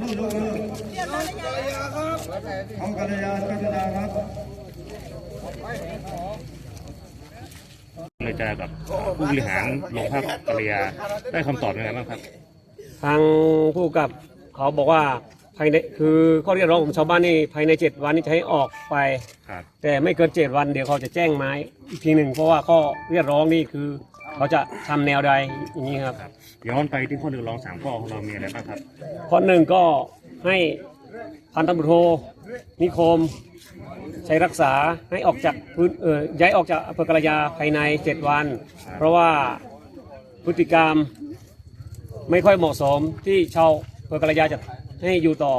สู้ยกมือของกัลยากัลยาครับเจรจากับผู้บริหารโรงพักกะระยาได้คำตอบยังไงบ้างครับ ทางผู้กำกับเขาบอกว่าภายในคือข้อเรียกร้องของชาวบ้านนี่ภายในเจ็ดวันนี้จะให้ออกไปครับแต่ไม่เกินเจ็ดวันเดี๋ยวเขาจะแจ้งไม้อีกทีหนึ่งเพราะว่าข้อเรียกร้องนี่คือ เขาจะทำแนวใดอย่างนี้ครับครับ ย้อนไปที่ข้อเรียกร้องสามข้อของเรามีอะไรบ้างครับ ข้อหนึ่งก็ให้พันตำรวจโทนิคมใช้รักษาให้ออกจากพื้นเออย้ายออกจากอำเภอกระยาภายในเจ็ดวัน เพราะว่าพฤติกรรมไม่ค่อยเหมาะสมที่ชาวอำเภอกระยาจะให้อยู่ต่อ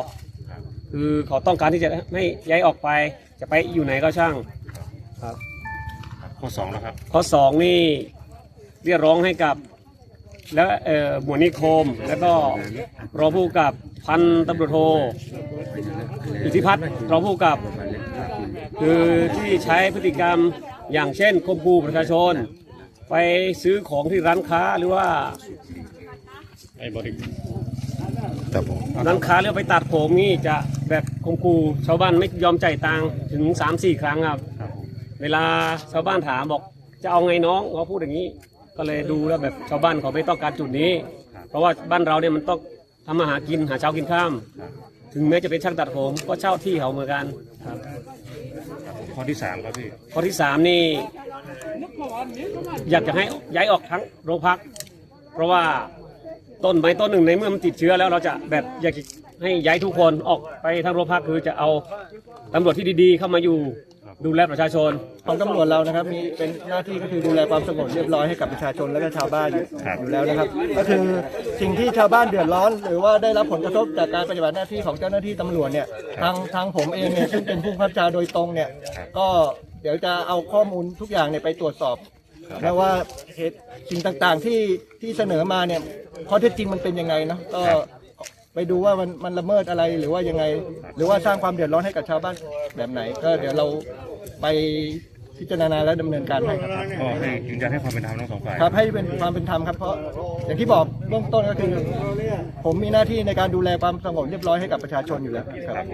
คือเขาต้องการที่จะให้ย้ายออกไป จะไปอยู่ไหนก็ช่างครับครับข้อสองแล้วครับ ข้อสองนี่ เรียกร้องให้กับแล้วเอ่อหมวดนิคม แล้วก็รองผู้กำกับพันตำรวจโทอิทธิพัฒน์รองผู้กำกับ คือที่ใช้พฤติกรรมอย่างเช่นข่มขู่ประชาชน ไปซื้อของที่ร้านค้าหรือว่าไอ้บริร้านค้าหรือไปตัดผมนี่จะแบบข่มขู่ชาวบ้านไม่ยอมจ่ายตังค์ถึง3าสี่ครั้งครับครับ เวลาชาวบ้านถามบอกจะเอาไงน้องเขาพูดอย่างนี้ ก็เลยดูแล้วแบบชาวบ้านเขาไม่ต้องการจุดนี้ เพราะว่าบ้านเราเนี่ยมันต้องทำมาหากินหาเช้ากินข้าม ถึงแม้จะเป็นช่างตัดผมก็เช่าที่เขาเหมือนกันครับข้อที่สามครับพี่ข้อที่สามนี่ อยากจะให้ย้ายออกทั้งโรงพัก เพราะว่าต้นไม้ต้นหนึ่งในเมื่อมันติดเชื้อแล้วเราจะแบบอยากจะให้ย้ายทุกคนออกไปทั้งโรงพักคือจะเอาตำรวจที่ดีๆ เข้ามาอยู่ ดูแลประชาชน ของตำรวจเรานะครับ มีเป็นหน้าที่ก็คือดูแลความสงบเรียบร้อยให้กับประชาชนและก็ชาวบ้านอยู่อยู่แล้วนะครับ ก็คือสิ่งที่ชาวบ้านเดือดร้อน หรือว่าได้รับผลกระทบจากการปฏิบัติหน้าที่ของเจ้าหน้าที่ตำรวจเนี่ยทางทางผมเองเนี่ยซึ่งเป็นผู้บังคับบัญชาโดยตรงเนี่ย ก็เดี๋ยวจะเอาข้อมูลทุกอย่างเนี่ยไปตรวจสอบแล้วว่าเหตุสิ่งต่างๆที่ที่เสนอมาเนี่ยข้อเท็จจริงมันเป็นยังไงเนาะก็ ไปดูว่ามันมันละเมิดอะไรหรือว่ายังไง หรือว่าสร้างความเดือดร้อนให้กับชาวบ้านแบบไหน ก็เดี๋ยวเราไปพิจารณาและดำเนินการให้ครับ ก็ให้ยืนยันให้ความเป็นธรรมทั้งสองฝ่ายครับให้เป็นความเป็นธรรมครับเพราะอย่างที่บอกเบื้องต้นก็คือ ผมมีหน้าที่ในการดูแลความสงบเรียบร้อยให้กับประชาชนอยู่แล้วครับ